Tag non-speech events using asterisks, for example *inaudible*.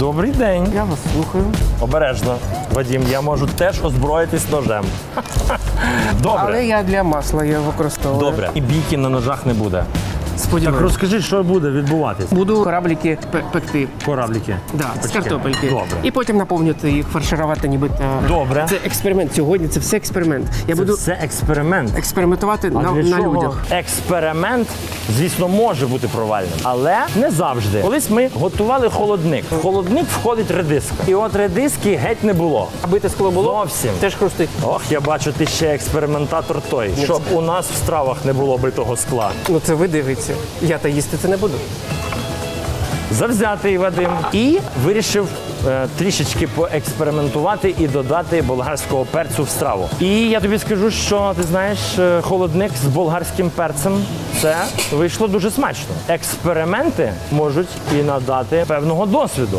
Добрий день. Я вас слухаю. Обережно, Вадім, я можу теж озброїтись ножем. *laughs* Добре. Але я для масла його використовую. Добре. І бійки на ножах не буде. Так Сподіваюся. розкажи, що буде відбуватись. Буду кораблики пе- пекти. Корабліки. Да, з Почекай. картопельки. Добре. І потім наповнювати їх, фарширувати нібито. Добре. Це експеримент. Сьогодні це все експеримент. Я Це буду все експеримент. експериментувати А на, для на чого? людях. Експеримент, звісно, може бути провальним, але не завжди. Колись ми готували холодник. В холодник входить редиска. І от редиски геть не було. Аби те скло було, Зовсім. теж хрустить. Ох, я бачу, ти ще експериментатор той, щоб у нас в стравах не було битого скла. Ну це ви дивіться. Я та їсти це не буду. Завзятий Вадим і вирішив е, трішечки поекспериментувати і додати болгарського перцю в страву. І я тобі скажу, що ти знаєш, е, холодник з болгарським перцем це вийшло дуже смачно. Експерименти можуть і надати певного досвіду.